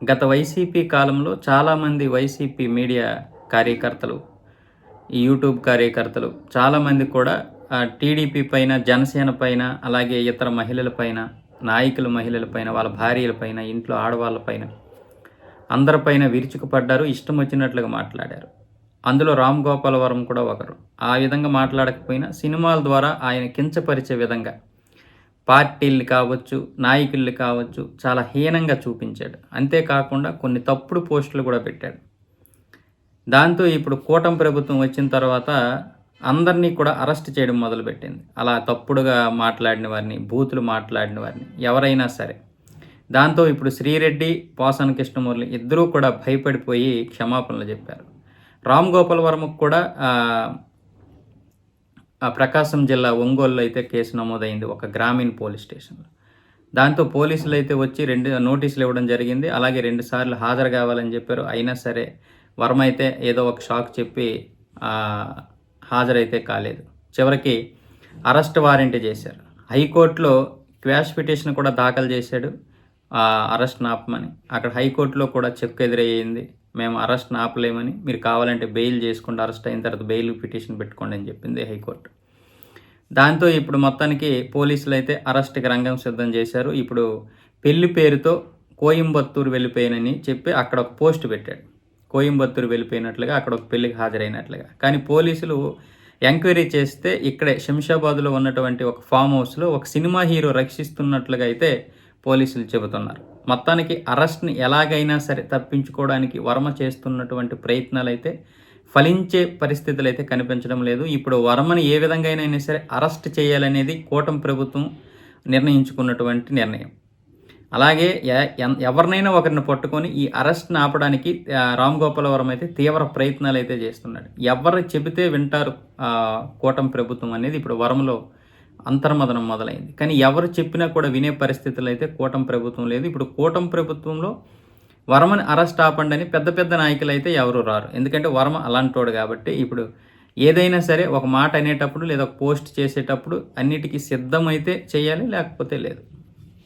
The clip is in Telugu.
గత వైసీపీ కాలంలో చాలామంది వైసీపీ మీడియా కార్యకర్తలు యూట్యూబ్ కార్యకర్తలు చాలామంది కూడా టీడీపీ పైన జనసేన పైన అలాగే ఇతర మహిళల పైన నాయకుల మహిళల పైన వాళ్ళ భార్యల పైన ఇంట్లో ఆడవాళ్ళ పైన అందరిపైన విరుచుకుపడ్డారు ఇష్టం వచ్చినట్లుగా మాట్లాడారు. అందులో రామ్ గోపాలవరం కూడా ఒకరు. ఆ విధంగా మాట్లాడకపోయినా సినిమాల ద్వారా ఆయన కించపరిచే విధంగా పార్టీలు కావచ్చు నాయకులు కావచ్చు చాలా హీనంగా చూపించాడు. అంతేకాకుండా కొన్ని తప్పుడు పోస్టులు కూడా పెట్టాడు. దాంతో ఇప్పుడు కూటమి ప్రభుత్వం వచ్చిన తర్వాత అందరినీ కూడా అరెస్ట్ చేయడం మొదలుపెట్టింది. అలా తప్పుడుగా మాట్లాడిన వారిని బూతులు మాట్లాడిన వారిని ఎవరైనా సరే. దాంతో ఇప్పుడు శ్రీరెడ్డి పోసన కృష్ణమూర్తి ఇద్దరూ కూడా భయపడిపోయి క్షమాపణలు చెప్పారు. రామ్ గోపాల్ వర్మకు కూడా ప్రకాశం జిల్లా ఒంగోలులో అయితే కేసు నమోదైంది ఒక గ్రామీణ పోలీస్ స్టేషన్లో. దాంతో పోలీసులు అయితే వచ్చి రెండు నోటీసులు ఇవ్వడం జరిగింది. అలాగే రెండు సార్లు హాజరు కావాలని చెప్పారు. అయినా సరే వర్మ అయితే ఏదో ఒక షాక్ చెప్పి హాజరైతే కాలేదు. చివరికి అరెస్ట్ వారెంట్ చేశారు. హైకోర్టులో క్వాష్ పిటిషన్ కూడా దాఖలు చేశాడు. ఆ, అరెస్ట్ నాపమని. అక్కడ హైకోర్టులో కూడా చెక్ ఎదురయ్యింది. మేము అరెస్ట్ని ఆపలేమని మీరు కావాలంటే బెయిల్ చేసుకుంటే అరెస్ట్ అయిన తర్వాత బెయిల్ పిటిషన్ పెట్టుకోండి అని చెప్పింది హైకోర్టు. దాంతో ఇప్పుడు మొత్తానికి పోలీసులు అయితే అరెస్ట్కి రంగం సిద్ధం చేశారు. ఇప్పుడు పెళ్ళి పేరుతో కోయంబత్తూరు వెళ్ళిపోయానని చెప్పి అక్కడ ఒక పోస్ట్ పెట్టాడు. కోయంబత్తూరు వెళ్ళిపోయినట్లుగా అక్కడ ఒక పెళ్ళికి హాజరైనట్లుగా. కానీ పోలీసులు ఎంక్వైరీ చేస్తే ఇక్కడే శంషాబాద్లో ఉన్నటువంటి ఒక ఫామ్ హౌస్లో ఒక సినిమా హీరో రక్షిస్తున్నట్లుగా అయితే పోలీసులు చెబుతున్నారు. మొత్తానికి అరెస్ట్ని ఎలాగైనా సరే తప్పించుకోవడానికి వర్మ చేస్తున్నటువంటి ప్రయత్నాలు అయితే ఫలించే పరిస్థితులు అయితే కనిపించడం లేదు. ఇప్పుడు వర్మని ఏ విధంగా అయినా సరే అరెస్ట్ చేయాలనేది కూటమి ప్రభుత్వం నిర్ణయించుకున్నటువంటి నిర్ణయం. అలాగే ఎ- ఎన్- ఎవరినైనా ఒకరిని పట్టుకొని ఈ అరెస్ట్ని ఆపడానికి రామ్ గోపాలవరం అయితే తీవ్ర ప్రయత్నాలు అయితే చేస్తున్నాడు. ఎవరు చెబితే వింటారు కూటమి ప్రభుత్వం అనేది ఇప్పుడు వరంలో అంతర్మదనం మొదలైంది. కానీ ఎవరు చెప్పినా కూడా వినే పరిస్థితులు అయితే కూటమి ప్రభుత్వం లేదు. ఇప్పుడు కూటమి ప్రభుత్వంలో వర్మని అరెస్ట్ ఆపండి అని పెద్ద పెద్ద నాయకులు అయితే ఎవరు రారు. ఎందుకంటే వర్మ అలాంటోడు కాబట్టి ఇప్పుడు ఏదైనా సరే ఒక మాట అనేటప్పుడు లేదా పోస్ట్ చేసేటప్పుడు అన్నిటికీ సిద్ధమైతే చేయాలి లేకపోతే లేదు.